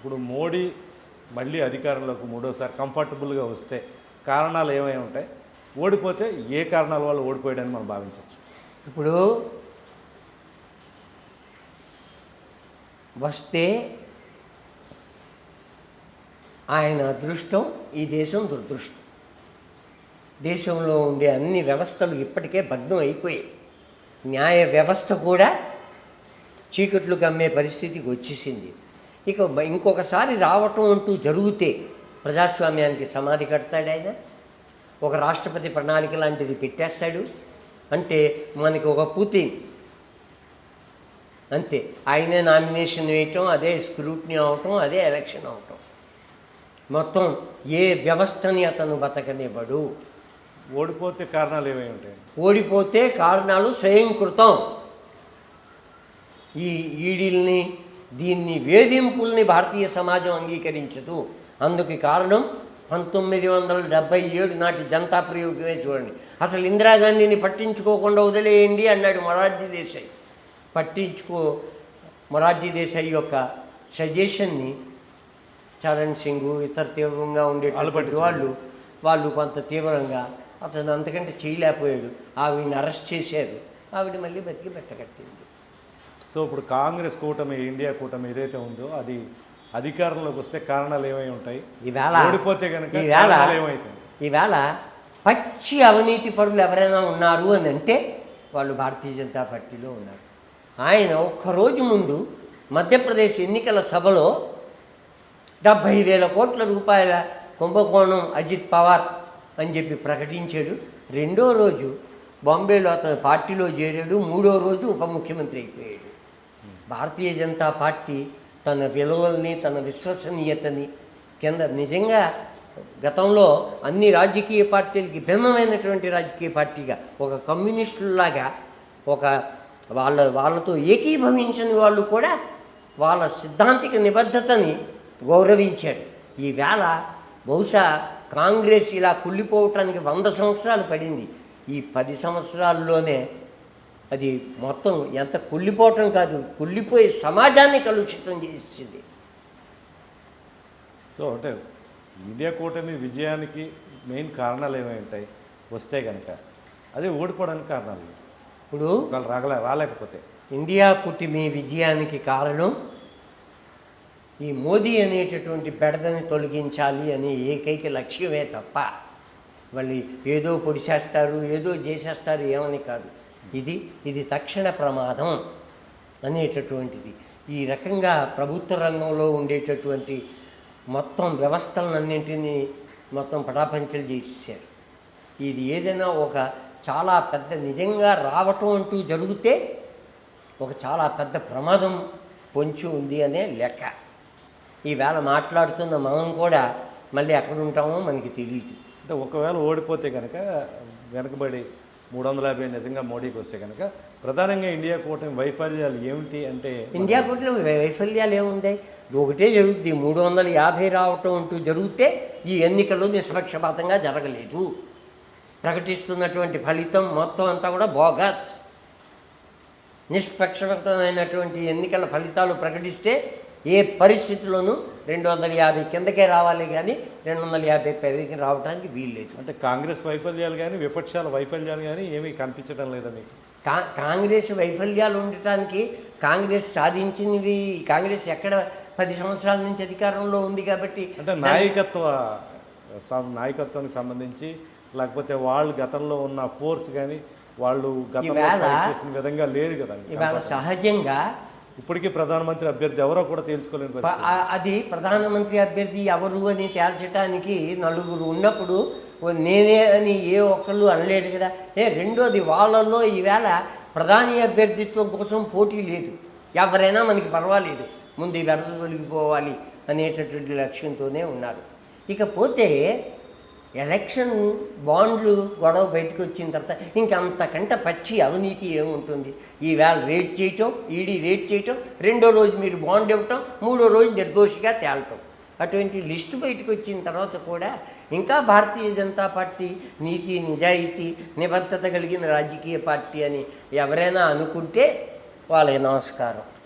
ఇప్పుడు మోడీ మళ్ళీ అధికారంలోకి మూడోసారి కంఫర్టబుల్గా వస్తే కారణాలు ఏమై ఉంటాయి? ఓడిపోతే ఏ కారణాల వల్ల ఓడిపోయాడని మనం భావించవచ్చు. ఇప్పుడు వస్తే ఆయన అదృష్టం ఈ దేశం దురదృష్టం. దేశంలో ఉండే అన్ని వ్యవస్థలు ఇప్పటికే భగ్నం అయిపోయాయి. న్యాయ వ్యవస్థ కూడా చీకట్లు కమ్మే పరిస్థితికి వచ్చేసింది. ఇక ఇంకొకసారి రావటం అంటూ జరిగితే ప్రజాస్వామ్యానికి సమాధి కడతాడు ఆయన. ఒక రాష్ట్రపతి ప్రణాళిక లాంటిది పెట్టేస్తాడు. అంటే మనకి ఒక పుతిన్. అంతే. ఆయనే నామినేషన్ వేయటం అదే స్క్రూట్నీ అవటం అదే ఎలక్షన్ అవటం. మొత్తం ఏ వ్యవస్థని అతను బతకనివ్వడు. ఓడిపోతే కారణాలు ఏమై ఉంటాయి? ఓడిపోతే కారణాలు స్వయంకృతం. ఈ ఈడీల్ని దీన్ని వేధింపుల్ని భారతీయ సమాజం అంగీకరించదు. అందుకు కారణం పంతొమ్మిది వందల డెబ్బై ఏడు నాటి జనతా ప్రయోగమే చూడండి. అసలు ఇందిరాగాంధీని పట్టించుకోకుండా వదిలేయండి అన్నాడు మొరార్జీ దేశాయ్. పట్టించుకో మొరార్జీ దేశాయ్ యొక్క సజెషన్ని చరణ్ సింగ్ ఇతర తీవ్రంగా ఉండేటటువంటి వాళ్ళు వాళ్ళు కొంత తీవ్రంగా అతను అంతకంటే చేయలేకపోయాడు. ఆవిడని అరెస్ట్ చేశారు. ఆవిడ మళ్ళీ బతికి పెట్టకట్టింది సో ఇప్పుడు కాంగ్రెస్ కూటమి ఇండియా కూటమి ఏదైతే ఉందో అది అధికారంలోకి వస్తే కారణాలు ఏమై ఉంటాయి? ఈవేళ ఓడిపోతే కనుక ఈవేళ ఏమవుతాయి ఈవేళ పచ్చి అవినీతి పరులు ఎవరైనా ఉన్నారు అని అంటే వాళ్ళు భారతీయ జనతా పార్టీలో ఉన్నారు. ఆయన ఒక్కరోజు ముందు మధ్యప్రదేశ్ ఎన్నికల సభలో డెబ్భై వేల కోట్ల రూపాయల కుంభకోణం అజిత్ పవార్ అని చెప్పి ప్రకటించాడు. రెండో రోజు బాంబేలో అతను పార్టీలో చేరాడు. మూడో రోజు ఉప ముఖ్యమంత్రి అయిపోయాడు. భారతీయ జనతా పార్టీ తన విలువల్ని తన విశ్వసనీయతని కింద నిజంగా గతంలో అన్ని రాజకీయ పార్టీలకి భిన్నమైనటువంటి రాజకీయ పార్టీగా ఒక కమ్యూనిస్టులాగా ఒక వాళ్ళ వాళ్ళతో ఏకీభవించని వాళ్ళు కూడా వాళ్ళ సిద్ధాంతిక నిబద్ధతని గౌరవించాడు ఈవేళ బహుశా కాంగ్రెస్ ఇలా కుళ్ళిపోవటానికి వంద సంవత్సరాలు పడింది. ఈ పది సంవత్సరాల్లోనే అది మొత్తం ఎంత కుళ్ళిపోవటం కాదు కుళ్ళిపోయి సమాజాన్ని కలుషితం చేసింది. సో అంటే ఇండియా కూటమి విజయానికి మెయిన్ కారణాలు ఏమై ఉంటాయి? వస్తే కనుక అదే ఓడిపోవడానికి కారణాలు. ఇప్పుడు వాళ్ళు రాగలే రాలేకపోతే. ఇండియా కుటుంబీ విజయానికి కారణం ఈ మోదీ అనేటటువంటి బెడదని తొలగించాలి అనే ఏకైక లక్ష్యమే తప్ప వాళ్ళు ఏదో పొడిచేస్తారు ఏదో చేసేస్తారు ఏమని కాదు. ఇది ఇది తక్షణ ప్రమాదం అనేటటువంటిది. ఈ రకంగా ప్రభుత్వ రంగంలో ఉండేటటువంటి మొత్తం వ్యవస్థలన్నింటినీ మొత్తం పటాపంచలు చేసేసారు ఇది ఏదైనా ఒక చాలా పెద్ద నిజంగా రావటం అంటూ జరిగితే ఒక చాలా పెద్ద ప్రమాదం పొంచి ఉంది అనే లెక్క. ఈవేళ మాట్లాడుతున్న మనం కూడా మళ్ళీ ఎక్కడ ఉంటామో మనకి తెలియదు అంటే ఒకవేళ ఓడిపోతే కనుక వెనకబడి మూడు వందల యాభై నిజంగా మోడీకి వస్తే కనుక ప్రధానంగా ఇండియా కూటమి వైఫల్యాలు ఏమిటి అంటే ఇండియా కోర్టులో వైఫల్యాలు ఏముంది? ఒకటే జరుగుద్ది. మూడు వందల యాభై రావటం అంటూ జరిగితే ఈ ఎన్నికలు నిష్పక్షపాతంగా జరగలేదు. ప్రకటిస్తున్నటువంటి ఫలితం మొత్తం అంతా కూడా బోగస్. నిష్పక్షపాతమైనటువంటి ఎన్నికల ఫలితాలు ప్రకటిస్తే ఏ పరిస్థితిలోనూ రెండు వందల యాభై కిందకే రావాలి కానీ రెండు వందల యాభై పైకి రావడానికి వీల్లేదు అంటే కాంగ్రెస్ వైఫల్యాలు కానీ విపక్షాల వైఫల్యాలు కానీ ఏమీ కనిపించడం లేదా మీకు? కా కాంగ్రెస్ వైఫల్యాలు ఉండటానికి కాంగ్రెస్ సాధించినవి కాంగ్రెస్ ఎక్కడ పది సంవత్సరాల నుంచి అధికారంలో ఉంది కాబట్టి అంటే నాయకత్వ నాయకత్వానికి సంబంధించి లేకపోతే వాళ్ళు గతంలో ఉన్న ఫోర్స్ కానీ వాళ్ళు గతంలో విధంగా లేరు కదా ఇవాళ సహజంగా ఇప్పటికీ ప్రధానమంత్రి అభ్యర్థి ఎవరో కూడా తేల్చుకోలేని అది ప్రధానమంత్రి అభ్యర్థి ఎవరు అని తేల్చడానికి నలుగురు ఉన్నప్పుడు నేనే అని ఏ ఒక్కళ్ళు అనలేరు కదా. ఏ రెండోది వాళ్ళల్లో ఈవేళ ప్రధాని అభ్యర్థిత్వం కోసం పోటీ లేదు. ఎవరైనా మనకి పర్వాలేదు. ముందు ఈ వెరద తొలగిపోవాలి అనేటటువంటి లక్ష్యంతోనే ఉన్నారు. ఇకపోతే ఎలక్షన్ బాండ్లు గొడవ బయటకు వచ్చిన తర్వాత ఇంకంతకంటే పచ్చి అవినీతి ఏముంటుంది? ఈవేళ రేట్ చేయటం ఈడీ రేట్ చేయటం రెండో రోజు మీరు బాండ్ ఇవ్వటం మూడో రోజు నిర్దోషిగా తేలటం. అటువంటి లిస్టు బయటకు వచ్చిన తర్వాత కూడా ఇంకా భారతీయ జనతా పార్టీ నీతి నిజాయితీ నిబద్ధత కలిగిన రాజకీయ పార్టీ అని ఎవరైనా అనుకుంటే వాళ్ళకి నమస్కారం.